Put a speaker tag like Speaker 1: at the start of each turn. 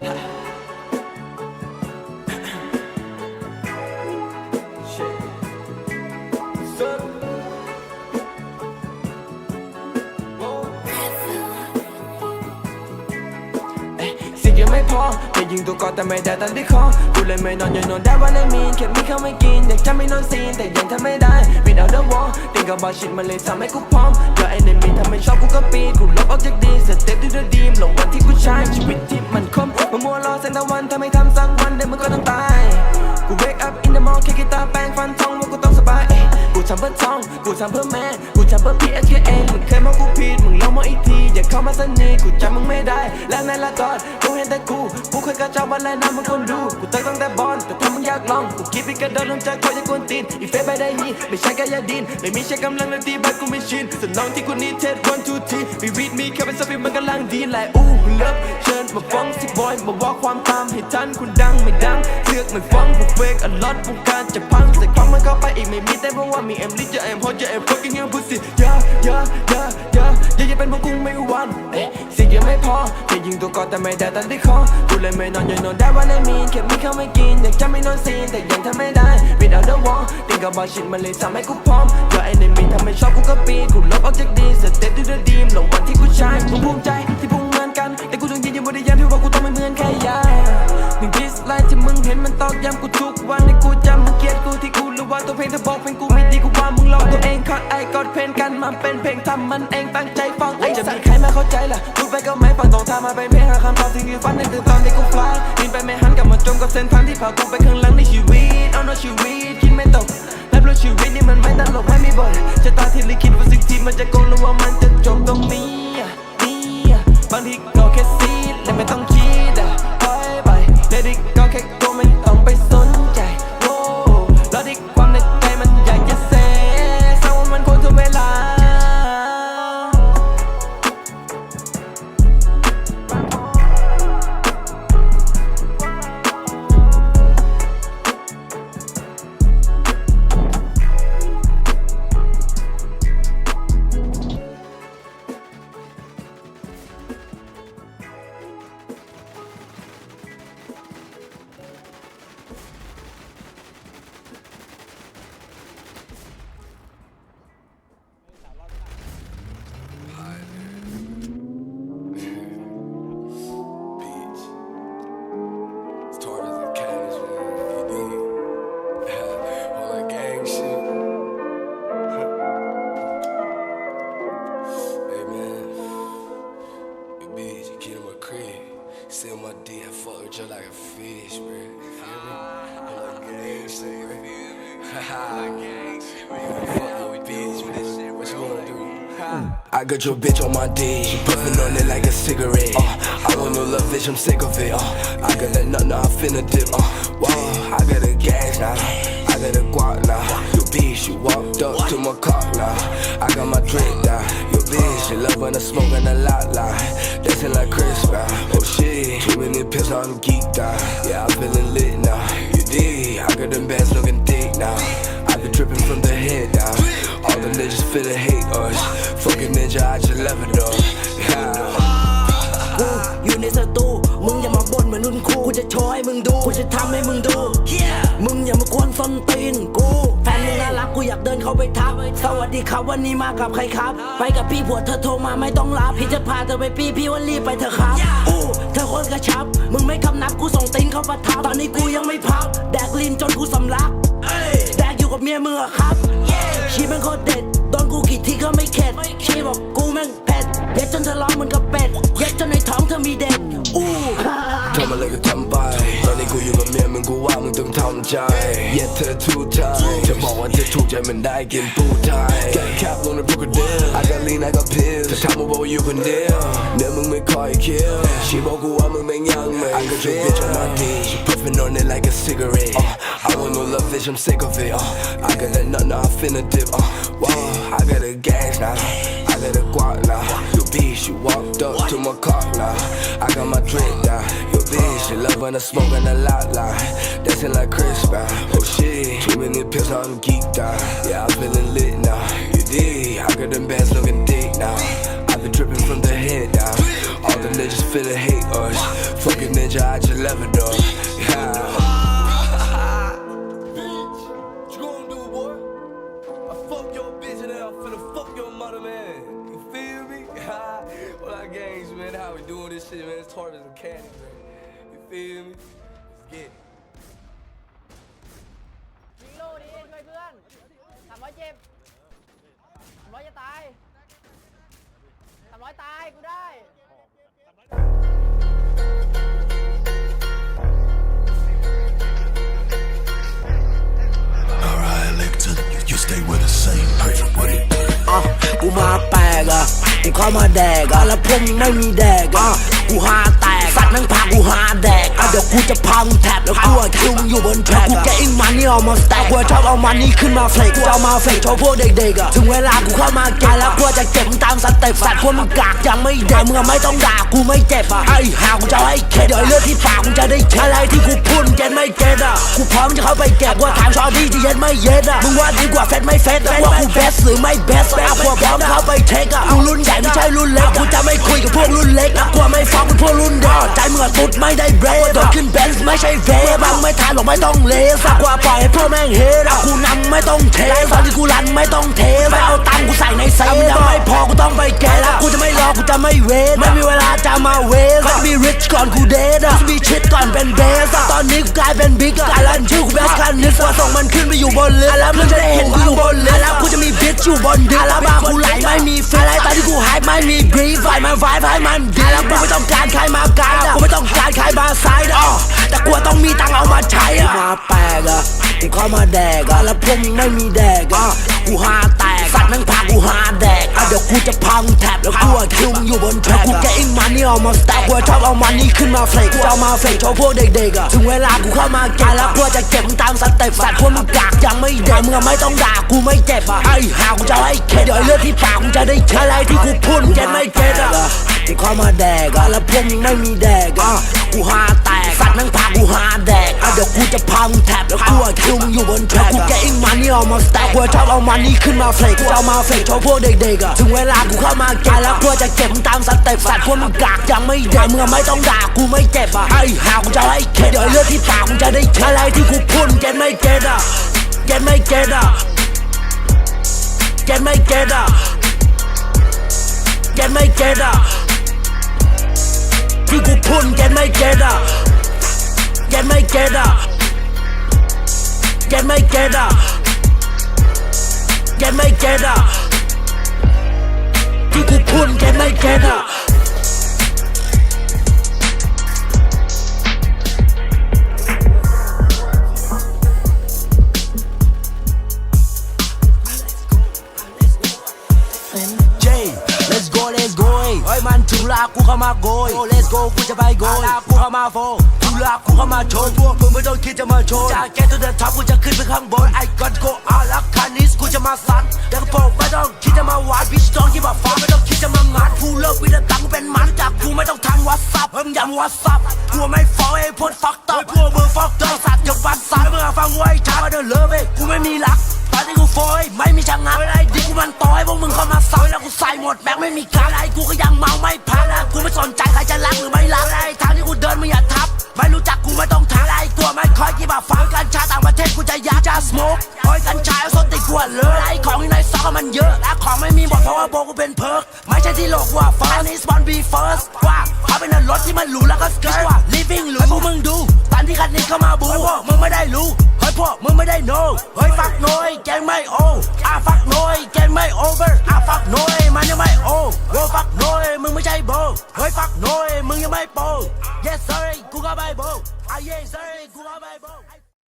Speaker 1: Ha ยังไม่พอแต่ยิงตัวก่อแต่ไม่ได้ตันที่คอกูเลยไม่นอนยังนอนได้วันไอ้มีนแค่มีข้าวไม่กินอยากจะไม่นอนซีนแต่ยังทำไม่ได้ without the wall ติงกับบาชิดมันเลยทำให้กูพร้อมเจอไอ้ในมีนทำให้ชอบกูก็ปีนกูลบออกจากดีสเต็ปที่เดดีมหลงวันที่กูใช้ชีวิตที่มันคมมามัวรอแสงตะวันถ้าไม่ทำสักวันเดี๋ยวมึงก็ต้องตายกู wake up in the morning แค่กีตาร์แปรงฟันทองว่ากูต้องสบาย ทำเพื่อทอง กูทำเพื่อแม่ กูทำเพื่อ PSKA มึงเคยมองกูผิด มึงลองมองอีกทีอย่าเข้ามาสนิทกูจำมึงไม่ได้ และในละกอนกูเห็นแต่กูกูเคยกระจอกมาแล้วนะมึงคนดู กูเติมตั้งแต่บอลแต่ถ้ามึงอยากลอง กูคิดไปกระโดดลงจากเขาจะกวนตีน อีเฟซไปได้นี่ไม่ใช่แค่ยาดิน ไม่มีใช้กำลังเลยตีบัตกูไม่ชินสนองที่กูนี่เทส one two three มีวีดมีแค่เป็นสปิมันกำลังดีแหละอู้เลิฟเชิญมาฟ้องสิบอยมาว่าความตามให้ทันคุณดังไม่ดังเลือกไม่ฟังพวกเฟกอลอตวงการจะพังใส่ความมันเข้าไปอีกไม่มีแต่เพราะว่ามีเอ็มลิจะเอ็มฮอตจะเอ็ม fucking hell pussy เยอะเยอะเยอะเยอะเยอะอย่าเป็นพวกกูไม่หวันเอ๊ะสิ่งยังไม่พอแค่ยิงตัวก่อนแต่ไม่ได้ตันที่คอกูเลยไม่นอนยังนอนได้วันไอ้มีนแค่มีข้าวไม่กินอยากจะไม่นอนซีนแต่ยังทำไม่ได้ without the wall ติงกับบาชิดมันเลยทำให้กูพร้อมเจอไอ้ในมีทำให้ชอบกูก็ปีนกูลบออกจากดีสเต็ปที่เดดีมหลงวันที่กูใช้กูภูมิใจที่พวกมึงเหมือนกัน แต่กูต้องยืนยันบริยามที่ว่ากูต้องไม่เหมือนใครยาหนึ่งดิสไลน์ที่มึงเห็นมันตอกย้ำกูทุกวันในกูจำมึงเกลียดกูที่กูรู้ว่าตัวเพลงเธอบอกเพล กอดเพลงกันมาเป็นเพลงทำมันเองตั้งใจฟังไอจะมีใครมาเข้าใจล่ะพูดไปก็ไม่ฟังต้องทำมาเป็นเพลงหาคำตอบสิ่งที่ฝันในตื่นตอนที่กูฟลายบินไปไม่หันกลับมาจมกับเส้นทางที่พากูไปข้างหลังในชีวิตเอาเนาะชีวิตคิดไม่ตกและเพราะชีวิตนี่มันไม่ตลกไม่มีบทชะตาที่ลิขิตว่าสิ่งที่มันจะโกงหรือว่ามันจะจบตรงนี้อะนี่อะบางที
Speaker 2: fish, bro. I got your bitch on my D, she puffin' on it like a cigarette. Uh, I want no love, bitch, I'm sick of it. Uh, I got that nut, now I finna dip. Uh, wow, I got a gas now, I got a guap now. Your bitch, you walked up to my car now. I got my drink now. Your bitch, she love when I smoke and a lot like dancing like Chris Brown. Oh shit, too many pills, now I'm geeked out. Yeah, I'm feeling lit now. You dig? I got them bands looking thick now. I been dripping from the head down. All the niggas finna hate us. Fucking ninja, I just love it though. Yeah.
Speaker 3: กูอยู่ในสตูมึงอย่ามาบ่นเหมือนรุ่นครูกูจะโชว์ให้มึงดูกูจะทำให้มึงดูมึงอย่ามากวนส้นตีนกู แฟนมึงน่ารักกูอยากเดินเข้าไปทัก สวัสดีครับวันนี้มากับใครครับ ไปกับพี่ผัวเธอโทรมาไม่ต้องรับ พี่จะพาเธอไปปี้พี่ว่ารีบไปเถอะครับอู้เธอคนกระชับ มึงไม่คำนับกูส่งตีนเข้าประทับ ตอนนี้กูยังไม่พักแดกลินจนกูสำลักแดกอยู่กับเมียมึงอะครับชีแม่งโคตรเด็ดโดนกูกี่ทีก็ไม่เข็ดชีบอกกูแม่งเผ็ดเย็ดจนเธอร้องเหมือนกับเป็ดเย็ดจนในท้องเธอมีเด็กอู้
Speaker 2: ทำอะไรก็ทำไป ตอนนี้กูอยู่กับเมียมึงกูว่ามึงต้องทำใจเย็ดเธอทุกทายจะบอกว่าจะถูกใจมันได้กินปูไทยแกแคบลงในพวกกระเดียวอาการลีนอาการพิลจะทำมาบอกว่าอยู่คนเดียวเนื้อมึงไม่ค่อยคิวชีบอกกูว่ามึงแม่งยังไม่ I got your bitch on my D she puffin' on it like a cigarette uh, I want no love bitch I'm sick of it uh, I got that nut now I finna dip uh, wow I got a gas now I got a guap now Your bitch you walked up to my car now I got my drink now Your bitch she love when I smoke and a lot like Dancing like Chris Brown Oh shit Too many pills I'm geeked out Yeah I'm feeling lit now You dig I got them bands looking thick now I've been dripping from the head down All the niggas finna hate us. Fucking ninja, I just love it though. Yeah. What you gonna do, boy? I fuck your bitch and I'm finna fuck your mother, man. Of games, man? How we doing this shit, man? It's Tarvis and Candy, man. You feel me? Let's get it.
Speaker 4: ยิงโลดีช่วยเพื่อนสามร้อยเจ็บสามร้อยจะตายสามร้อยตายกูได้
Speaker 3: อะกูเข้ามาแดกอะแล้วพวกมึงไม่มีแดกอะกูหาแตกสัตว์นั่งพากูหาแดกอะเดี๋ยวกูจะพังแท็บแล้วกูอะคิวมึงอยู่บนแทร็กกูแกอิงมันนี่เอามาสแต็กกูชอบเอามันนี่ขึ้นมาเฟกกูเอามาเฟกโชว์พวกเด็กๆอะถึงเวลากูเข้ามาเก็บแล้วกูจะเก็บมึงตามสเต็ปสัตว์พวกมึงกากยังไม่เด็กมึงไม่ต้องด่ากูไม่เจ็บอะไอ้ห่ากูจะให้เข็ดเดี๋ยวไอ้เลือดที่ปากมึงจะได้เข็ดอะไรที่กูพูดเก็ตไม่เก็ตอะกูพร้อมจะเข้าไปเก็บว่าถามชอที่จะเย็ดไม่เย็ดอะมึงว่าดีกว่าเฟดไม่เฟดอ่ว่ากูเบสหรือไม่เบสอะพวกพร้อมเข้าไปเทคอะ ไม่ทันหรอกไม่ต้องเลสอะกว่าปล่อยให้พวกแม่งเฮดอะกูนำไม่ต้องเทตอนที่กูรันไม่ต้องเทไม่เอาตังค์กูใส่ในเซฟยังไม่พอกูต้องไปแกะแล้วกูจะไม่รอกูจะไม่เวทไม่มีเวลาจะมาเวสมันมีริชก่อนกูเดทอะมีชิดก่อนเป็นเบสอะตอนนี้กูกลายเป็นบิ๊กอะการันชื่อกูเบสคันนิสว่าส่งมันขึ้นไปอยู่บนลิสต์แล้วมึงจะได้เห็นกูอยู่บนลิสต์แล้วกูจะมีบิชอยู่บนดิสแล้วบาร์กูไหลไม่มีฟิลอะไรตอนที่กูหายไม่มีบรีฟไฟมันไฟให้มันดีแล้วกูไม่ต้องการใครมาการอะกูไม่ต้องการใครมาไซด์อะแต่กูต้องมีตังค์เอามาใช้อะมาแปล กอะกูเข้ามาแดกอะแล้วพวกมึงไม่มีแดกอะกูหาแตกสัตว์นั่งพากูหาแดกอะเดี๋ยวกูจะพังแท็บแล้วกูอะคิวมึงอยู่บนแทร็กกูแกอิงมันนี่เอามาสแต็กกูชอบเอามันนี่ขึ้นมาเฟกกูเอามาเฟกโชว์พวกเด็กๆอะถึงเวลากูเข้ามาเก็บแล้วกูจะเก็บมึงตามสเต็ปสัตว์พวกมึงกากยังไม่เด็กมึงอะไม่ต้องด่ากูไม่เจ็บอะไอ้ห่ากูจะเอาให้เข็ดเดี๋ยวไอ้เลือดที่ปากมึงจะได้เข็ดอะไรที่กูพูดมึงเก็ตไม่เก็ตอะกูเข้ามาแดกอะแล้วพวกมึงไม่มีแดกอะกูหาแตก สัตว์นั่งพากูหาแดกอะเดี๋ยวกูจะพังแทบแล้วกูอะคิวมึงอยู่บนแทร็กกูแกอิงมันนี่เอามาสแต็กกูชอบเอามันนี่ขึ้นมาเฟกกูเอามาเฟกชว์พวกเด็กๆอะถึงเวลากูเข้ามาเกแล้วกูจะเก็บมึงตามสเต็ปสัตว์พวกมึงกากยังไม่เด็กมึงอไม่ต้องด่ากูไม่เจ็บอะไอ้หากูจะเอาให้เข็ดเดี๋ยวเลือดที่ปากมึงจะได้เข็ดอะไรที่กูพูดเก็ตไม่เก็ตอะเก็ตไม่เก็ตอะเก็ตไม่เก็ตอะเก็ตไม่เก็ตอะที่กูพูดเก็ตไม่เก็ตอะ เก็ตไม่เก็ตอะเก็ตไม่เก็ตอะเก็ตไม่เก็ตอะที่กูพูดมึงเก็ตไม่เก็ตอะ มาโกย Oh Let's go กูจะไปโกยลากูเข้ามาโฟกูลากูเข้ามาโชว์พวกมึงไม่ต้องคิดจะมาโชว์จากแก to the top กูจะขึ้นไปข้างบน I got go out แล้วคันนี้กูจะมาซัดเด็กโปกไม่ต้องคิดจะมาหวานพี่ต้องคิดว่าฟ้าไม่ต้องคิดจะมางัดผู้เลิกวินาตังกูเป็นมันจากกูไม่ต้องทางวอทซับเพิ่มย้ำวอทซับกูไม่ฟ้องไอ้พวกฟักต่อพวกมึงฟักต่อสัตว์อย่าฟันสัตว์มึงอะฟังไว้ช้ามาเดินเลิฟเว้ยกูไม่มีรักต อนที่กูโฟยไม่มีช่างงานเวลาไอ้ดิกูมันต่อยพวกมึงเข้ามาซอยแล้วกูใส่หมดแบกไม่มีการอะไรกูก็ยังเมาไม่พักแล้วกูไม่สนใจใครจะรักหรือไม่รักอะไรทางที่กูเดินมึงอย่าทับ ไม่รู้จักกูไม่ต้องถามอะไรตัวไม่คอยกี่บาฟังกัญชาต่างประเทศกูจะยาจะสโมกคอยกัญชาเอาสนติดกูอะเลยไอ้ของที่ในซอกมันเยอะและของไม่มีหมดเพราะว่าโบกูเป็นเพิร์กไม่ใช่ที่โลกว่า first is one be first ว่าเขาเป็นรถที่มันหรูแล้วก็สเกิร์ตว่า living หรูให้พวกมึงดู ที่คัดนี้เข้ามาบูพวกมึงไม่ได้รู้เฮ้ยพวกมึงไม่ได้ know เฮ้ยฟักน้อยแกงไม่โออะฟักน้อยแกงไม่ over อะฟักน้อยมันยังไม่โอโว้ฟักน้อยมึงไม่ใช่โบเฮ้ยฟักน้อยมึงยังไม่โป yes sir กูก็ไม่โบอะ yes sir กูก็ไม่โบ